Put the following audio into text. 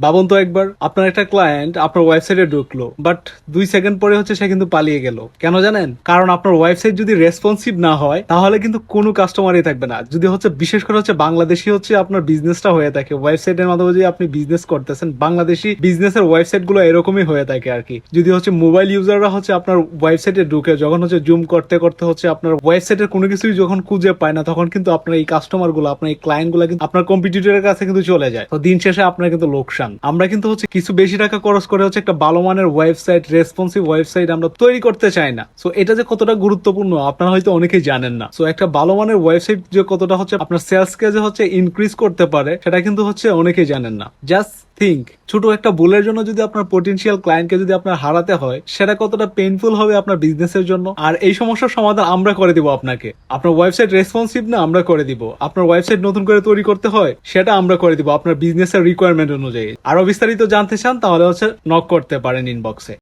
ভাবুন তো একবার আপনার একটা ক্লায়েন্ট আপনার ওয়েবসাইটে ঢুকলো বাট দুই সেকেন্ড পরে হচ্ছে সে কিন্তু পালিয়ে গেল। কেন জানেন? কারণ আপনার ওয়েবসাইট যদি রেসপন্সিভ না হয়, তাহলে কিন্তু কোনো কাস্টমারই থাকবে না। যদি হচ্ছে, বিশেষ করে হচ্ছে বাংলাদেশি হচ্ছে আপনার বিজনেসটা হয়ে থাকে ওয়েবসাইটের মাধ্যমে যদি আপনি বিজনেস করতেছেন, বাংলাদেশি বিজনেসের ওয়েবসাইটগুলো এরকমই হয়ে থাকে আর কি। যদি হচ্ছে মোবাইল ইউজাররা হচ্ছে আপনার ওয়েবসাইটে ঢুকে, যখন হচ্ছে জুম করতে করতে হচ্ছে আপনার ওয়েবসাইটের কোনো কিছুই যখন খুঁজে পায় না, তখন কিন্তু আপনার এই কাস্টমারগুলো, আপনার এই ক্লায়েন্টগুলো কিন্তু আপনার কম্পিটিটরের কাছে কিন্তু চলে যায়। তো দিন শেষে আপনার কিন্তু লোকসান। আমরা কিন্তু হচ্ছে কিছু বেশি টাকা খরচ করে হচ্ছে একটা ভালো মানের ওয়েবসাইট রেসপন্সিভ ওয়েবসাইট আমরা তৈরি করতে চাই না। সো এটা যে কতটা গুরুত্বপূর্ণ, আপনারা হয়তো অনেকেই জানেন না। সো একটা ভালো মানের ওয়েবসাইট যে কতটা হচ্ছে আপনার সেলস কে যে হচ্ছে ইনক্রিজ করতে পারে, সেটা কিন্তু হচ্ছে অনেকেই জানেন না। জাস্ট থিঙ্ক ছোট একটা ভুলের জন্য যদি আপনার পোটেন্সিয়াল ক্লায়েন্টকে যদি আপনার হারাতে হয়, সেটা কতটা পেইনফুল হবে আপনার বিজনেসের জন্য? আর এই সমস্যার সমাধান আমরা করে দিব আপনাকে। আপনার ওয়েবসাইট রেসপন্সিভ না, আমরা করে দিব। আপনার ওয়েবসাইট নতুন করে তৈরি করতে হয়, সেটা আমরা করে দিব আপনার বিজনেসের রিকোয়ারমেন্ট অনুযায়ী। আরও বিস্তারিত জানতে চান, তাহলে হচ্ছে নক করতে পারেন ইনবক্সে